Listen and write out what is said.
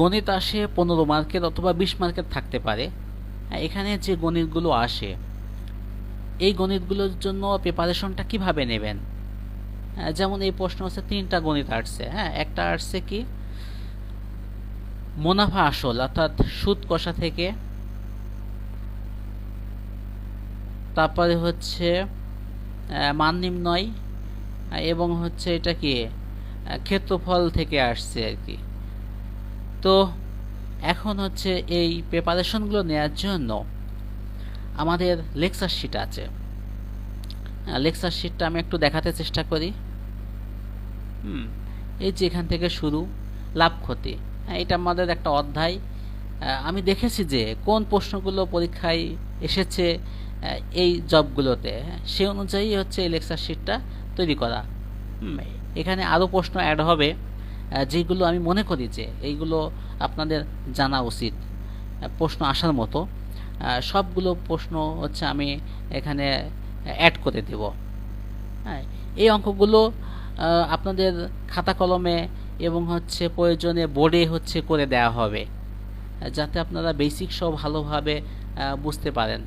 গণিত আসে পনেরো মার্কের অথবা বিশ মার্কের থাকতে পারে। হ্যাঁ, এখানে যে গণিতগুলো আসে এই গণিতগুলোর জন্য প্রিপারেশনটা কীভাবে নেবেন? হ্যাঁ, যেমন এই প্রশ্ন হচ্ছে তিনটা গণিত আসছে। হ্যাঁ একটা আসছে কি মুনাফা আসল অর্থাৎ সুদ কষা থেকে। তারপরে হচ্ছে মান নির্ণয় এবং হচ্ছে এটা কি ক্ষেত্রফল থেকে আসছে আর কি। তো এখন হচ্ছে এই প্রিপারেশনগুলো নেওয়ার জন্য আমাদের লেকচার শিট আছে। লেকচার শিটটা আমি একটু দেখাতে চেষ্টা করি। হুম এই যে এখান থেকে শুরু লাভ ক্ষতি। হ্যাঁ এটা আমাদের একটা অধ্যায়। আমি দেখেছি যে কোন প্রশ্নগুলো পরীক্ষায় এসেছে এই জবগুলোতে হ্যাঁ, সে অনুযায়ী হচ্ছে এই লেকচার শিটটা তৈরি করা। এখানে আরও প্রশ্ন অ্যাড হবে। যেগুলো আমি মনে করি যে এইগুলো আপনাদের জানা উচিত প্রশ্ন আসার মতো। সবগুলো প্রশ্ন হচ্ছে আমি এখানে অ্যাড করে দেব। হ্যাঁ এই অঙ্কগুলো আপনাদের খাতা কলমে এবং হচ্ছে প্রয়োজনে বোর্ডে হচ্ছে করে দেওয়া হবে, যাতে আপনারা বেসিক সব ভালোভাবে বুঝতে পারেন।